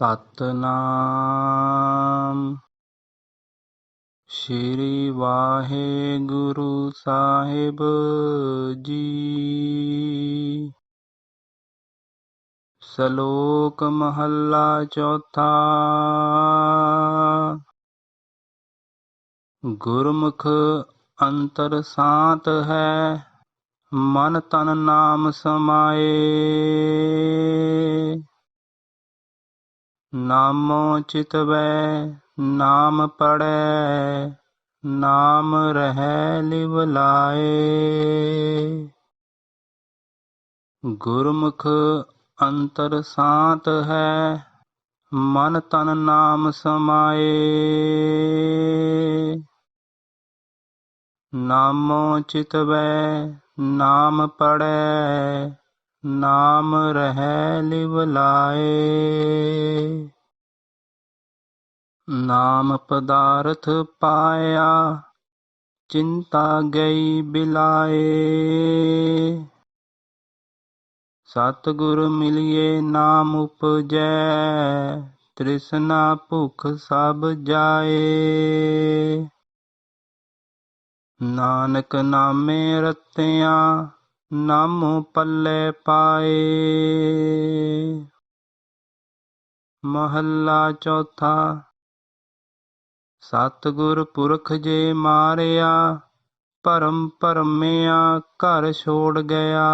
ਸਤਨਾਮ। ਸ਼੍ਰੀ ਵਾਹਿਗੁਰੂ ਸਾਹਿਬ ਜੀ। ਸ਼ਲੋਕ ਮਹੱਲਾ ਚੌਥਾ। ਗੁਰਮੁਖ ਅੰਤਰ ਸਾਤ ਹੈ, ਮਨ ਤਨ ਨਾਮ ਸਮਾਏ। ਨਾਮੋ ਚਿਤਵੈ ਨਾਮ ਪੜੈ ਨਾਮ ਰਹਿ ਲਿਵ ਲਾਏ। ਗੁਰਮੁਖ ਅੰਤਰ ਸਾਤ ਹੈ, ਮਨ ਤਨ ਨਾਮ ਸਮਾਏ। ਨਾਮੋ ਚਿਤਵੈ ਨਾਮ ਪੜੈ ਨਾਮ ਰਹਿ ਲਿਵ ਲਾਏ। ਨਾਮ ਪਦਾਰਥ ਪਾਇਆ, ਚਿੰਤਾ ਗਈ ਬਿਲਾਏ। ਸਤਿਗੁਰ ਮਿਲਿਏ ਨਾਮ ਉਪਜੈ, ਤ੍ਰਿਸ਼ਨਾ ਭੁਖ ਸਭ ਜਾਏ। ਨਾਨਕ ਨਾਮੇ ਰਤਿਆਂ, ਨਾਮੋ ਪੱਲੇ ਪਾਏ। ਮਹੱਲਾ ਚੌਥਾ ਸਤਿਗੁਰ ਪੁਰਖ ਜੇ ਮਾਰਿਆ, ਭਰਮ ਭਰਮਿਆ, ਘਰ ਛੋੜ ਗਿਆ।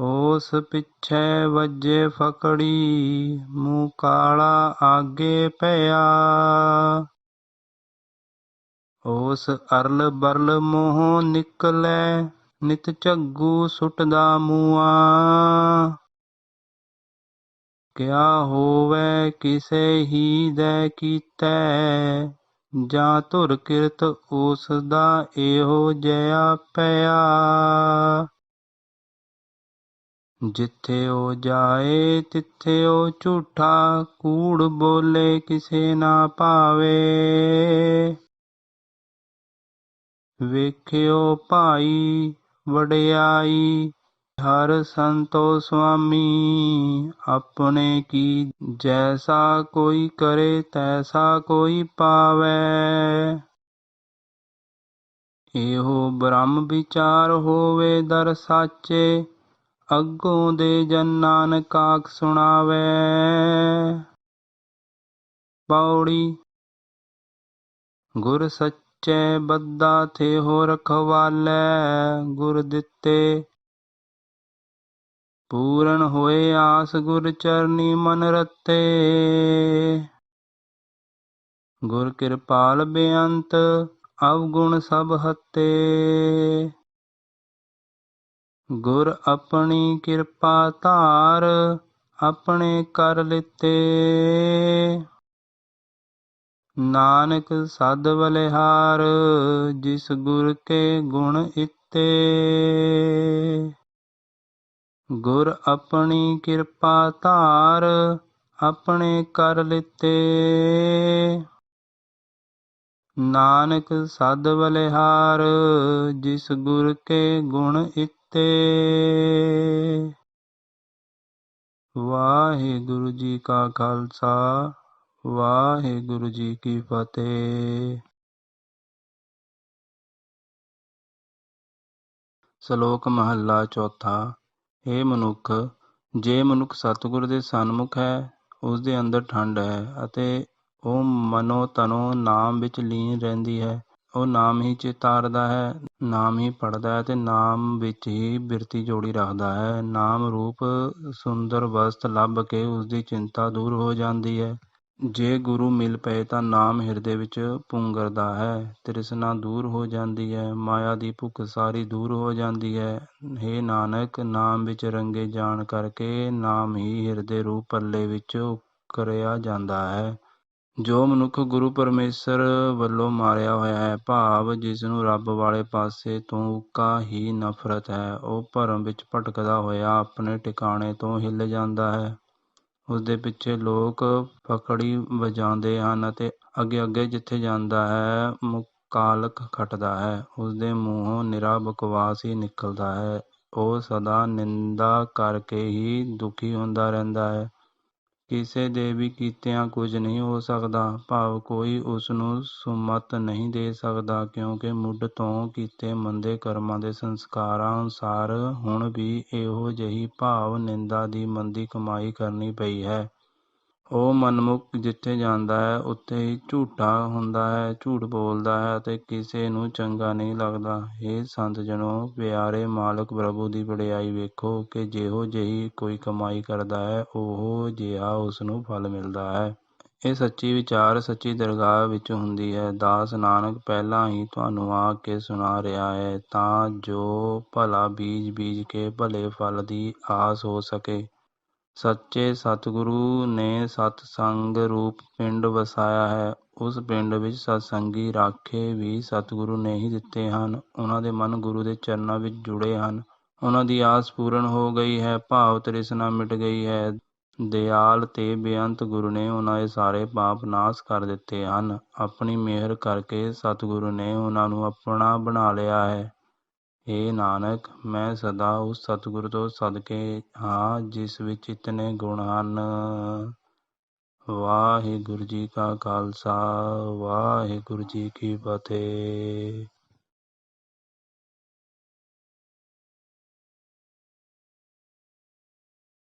ਉਸ ਪਿੱਛੇ ਵੱਜੇ ਫਕੜੀ, ਮੂੰਹ ਕਾਲਾ ਆਗੇ ਪਿਆ। ਉਸ ਅਰਲ ਬਰਲ ਮੋਹ ਨਿਕਲੈ, ਨਿਤ ਝੱਗੂ ਸੁਟਦਾ ਮੂਆ ਕਿਆ ਹੋਵੇ ਕਿਸੇ ਹੀ ਦੇ ਕੀਤੈ। ਜਾਂ ਧੁਰ ਕਿਰਤ ਉਸ ਦਾ ਇਹੋ ਜਿਆ ਪਿਆ। ਜਿੱਥੇ ਉਹ ਜਾਏ, ਤਿੱਥੇ ਉਹ ਝੂਠਾ ਕੂੜ ਬੋਲੇ ਕਿਸੇ ਨਾ ਭਾਵੇ। ਵੇਖਿਓ ਭਾਈ, ਵਡਿਆਈ ਹਰ ਸੰਤੋ ਸੁਆਮੀ, ਆਪਣੇ ਕੀ ਜੈਸਾ ਕੋਈ ਕਰੇ, ਤੈਸਾ ਕੋਈ ਪਾਵੇ। ਇਹੋ ਬ੍ਰਹਮ ਵਿਚਾਰ ਹੋਵੇ ਦਰ ਸਾਚੇ, ਅੱਗੋਂ ਦੇ ਜਨ ਨਾਨਕ ਆਖ ਸੁਣਾਵੇ। ਪੌੜੀ, ਗੁਰ ਸੱਚੇ ਬੱਦਾ ਥੇ ਹੋ ਰਖਵਾਲੇ ਗੁਰ ਦਿੱਤੇ ਪੂਰਨ ਹੋਏ ਆਸ ਗੁਰ ਚਰਨੀ ਮਨ ਰਤੇ। ਗੁਰ ਕਿਰਪਾਲ ਬੇਅੰਤ, ਅਵਗੁਣ ਸਭ ਹੱਤੇ। ਗੁਰ ਆਪਣੀ ਕਿਰਪਾ ਧਾਰ, ਆਪਣੇ ਕਰ ਲਿਤੇ। ਨਾਨਕ ਸਦ ਬਲਿਹਾਰ ਜਿਸ ਗੁਰ ਕੇ ਗੁਣ ਇਤੇ। ਗੁਰ ਆਪਣੀ ਕਿਰਪਾ ਧਾਰ ਆਪਣੇ ਕਰ ਲਿਤੇ। ਨਾਨਕ ਸਦ ਬਲਿਹਾਰ ਜਿਸ ਗੁਰ ਕੇ ਗੁਣ ਇਤੇ। ਵਾਹਿਗੁਰੂ ਜੀ ਕਾ ਖਾਲਸਾ, ਵਾਹਿਗੁਰੂ ਜੀ ਕੀ ਫਤਿਹ। ਸ਼ਲੋਕ ਮਹੱਲਾ ਚੌਥਾ। हे ਮਨੁੱਖ, ਜੇ ਮਨੁੱਖ ਸਤਿਗੁਰ ਦੇ ਸਨਮੁਖ ਹੈ ਉਸ ਦੇ ਅੰਦਰ ਠੰਡ ਹੈ ਅਤੇ ਉਹ ਮਨੋ ਤਨੋ ਨਾਮ ਵਿੱਚ ਲੀਨ ਰਹਿੰਦੀ ਹੈ। ਉਹ ਨਾਮ ਹੀ ਚਿਤਾਰਦਾ ਹੈ, ਨਾਮ ਹੀ ਪੜਦਾ ਹੈ ਤੇ ਨਾਮ ਵਿੱਚ ਹੀ ਬਿਰਤੀ ਜੋੜੀ ਰੱਖਦਾ ਹੈ। ਨਾਮ ਰੂਪ ਸੁੰਦਰ ਵਸਤ ਲੱਭ ਕੇ ਉਸ ਦੀ ਚਿੰਤਾ ਦੂਰ ਹੋ ਜਾਂਦੀ ਹੈ। ਜੇ ਗੁਰੂ ਮਿਲ ਪਏ ਤਾਂ ਨਾਮ ਹਿਰਦੇ ਵਿੱਚ ਪੁੰਗਰਦਾ ਹੈ। ਤ੍ਰਿਸ਼ਨਾ ਦੂਰ ਹੋ ਜਾਂਦੀ ਹੈ, ਮਾਇਆ ਦੀ ਭੁੱਖ ਸਾਰੀ ਦੂਰ ਹੋ ਜਾਂਦੀ ਹੈ। हे ਨਾਨਕ, ਨਾਮ ਵਿੱਚ ਰੰਗੇ ਜਾਣ ਕਰਕੇ ਨਾਮ ਹੀ ਹਿਰਦੇ ਰੂਪ ਪੱਲੇ ਵਿੱਚ ਉਕਰਿਆ ਜਾਂਦਾ ਹੈ। ਜੋ ਮਨੁੱਖ ਗੁਰੂ ਪਰਮੇਸ਼ਰ ਵੱਲੋਂ ਮਾਰਿਆ ਹੋਇਆ ਹੈ, ਭਾਵ ਜਿਸ ਨੂੰ ਰੱਬ ਵਾਲੇ ਪਾਸੇ ਤੋਂ ਉੱਕਾ ਹੀ ਨਫ਼ਰਤ ਹੈ, ਉਹ ਭਰਮ ਵਿੱਚ ਭਟਕਦਾ ਹੋਇਆ ਆਪਣੇ ਟਿਕਾਣੇ ਤੋਂ ਹਿੱਲ ਜਾਂਦਾ ਹੈ। ਉਸਦੇ ਪਿੱਛੇ ਲੋਕ ਫਕੜੀ ਵਜਾਉਂਦੇ ਹਨ ਅਤੇ ਅੱਗੇ ਅੱਗੇ ਜਿੱਥੇ ਜਾਂਦਾ ਹੈ ਮੁਕਾਲਕ ਖੱਟਦਾ ਹੈ। ਉਸਦੇ ਮੂੰਹੋਂ ਨਿਰਾ ਬਕਵਾਸ ਹੀ ਨਿਕਲਦਾ ਹੈ। ਉਹ ਸਦਾ ਨਿੰਦਾ ਕਰਕੇ ਹੀ ਦੁਖੀ ਹੁੰਦਾ ਰਹਿੰਦਾ ਹੈ। ਕਿਸੇ ਦੇ ਵੀ ਕੀਤਿਆਂ ਕੁਝ ਨਹੀਂ ਹੋ ਸਕਦਾ। ਭਾਵ ਕੋਈ ਉਸ ਨੂੰ ਸੁਮਤ ਨਹੀਂ ਦੇ ਸਕਦਾ, ਕਿਉਂਕਿ ਮੁੱਢ ਤੋਂ ਕੀਤੇ ਮੰਦੇ ਕਰਮਾਂ ਦੇ ਸੰਸਕਾਰਾਂ ਅਨੁਸਾਰ ਹੁਣ ਵੀ ਇਹੋ ਜਿਹੀ ਭਾਵ ਨਿੰਦਾ ਦੀ ਮੰਦੀ ਕਮਾਈ ਕਰਨੀ ਪਈ ਹੈ। ਉਹ ਮਨਮੁੱਖ ਜਿੱਥੇ ਜਾਂਦਾ ਹੈ, ਉੱਥੇ ਹੀ ਝੂਠਾ ਹੁੰਦਾ ਹੈ, ਝੂਠ ਬੋਲਦਾ ਹੈ ਅਤੇ ਕਿਸੇ ਨੂੰ ਚੰਗਾ ਨਹੀਂ ਲੱਗਦਾ। ਇਹ ਸੰਤ ਜਨੋ, ਪਿਆਰੇ ਮਾਲਕ ਪ੍ਰਭੂ ਦੀ ਵਡਿਆਈ ਵੇਖੋ ਕਿ ਜਿਹੋ ਜਿਹੀ ਕੋਈ ਕਮਾਈ ਕਰਦਾ ਹੈ, ਉਹ ਜਿਹਾ ਉਸ ਨੂੰ ਫਲ ਮਿਲਦਾ ਹੈ। ਇਹ ਸੱਚੀ ਵਿਚਾਰ ਸੱਚੀ ਦਰਗਾਹ ਵਿੱਚ ਹੁੰਦੀ ਹੈ। ਦਾਸ ਨਾਨਕ ਪਹਿਲਾਂ ਹੀ ਤੁਹਾਨੂੰ ਆ ਕੇ ਸੁਣਾ ਰਿਹਾ ਹੈ, ਤਾਂ ਜੋ ਭਲਾ ਬੀਜ ਬੀਜ ਕੇ ਭਲੇ ਫਲ ਦੀ ਆਸ ਹੋ ਸਕੇ। ਸੱਚੇ ਸਤਿਗੁਰੂ ਨੇ ਸਤਸੰਗ ਰੂਪ ਪਿੰਡ ਵਸਾਇਆ ਹੈ। ਉਸ ਪਿੰਡ ਵਿੱਚ ਸਤਸੰਗੀ ਰਾਖੇ ਵੀ ਸਤਿਗੁਰੂ ਨੇ ਹੀ ਦਿੱਤੇ ਹਨ। ਉਹਨਾਂ ਦੇ ਮਨ ਗੁਰੂ ਦੇ ਚਰਨਾਂ ਵਿੱਚ ਜੁੜੇ ਹਨ। ਉਹਨਾਂ ਦੀ ਆਸ ਪੂਰਨ ਹੋ ਗਈ ਹੈ। ਭਾਵ ਤ੍ਰਿਸ਼ਨਾ ਮਿਟ ਗਈ ਹੈ। ਦਿਆਲ ਤੇ ਬੇਅੰਤ ਗੁਰੂ ਨੇ ਉਹਨਾਂ ਦੇ ਸਾਰੇ ਪਾਪ ਨਾਸ਼ ਕਰ ਦਿੱਤੇ ਹਨ। ਆਪਣੀ ਮਿਹਰ ਕਰਕੇ ਸਤਿਗੁਰੂ ਨੇ ਉਹਨਾਂ ਨੂੰ ਆਪਣਾ ਬਣਾ ਲਿਆ ਹੈ। ਹੇ ਨਾਨਕ, ਮੈਂ ਸਦਾ ਉਸ ਸਤਿਗੁਰੂ ਤੋਂ ਸਦਕੇ ਹਾਂ, ਜਿਸ ਵਿੱਚ ਇਤਨੇ ਗੁਣ ਹਨ। ਵਾਹਿਗੁਰੂ ਜੀ ਕਾ ਖਾਲਸਾ, ਵਾਹਿਗੁਰੂ ਜੀ ਕੀ ਫਤਿਹ।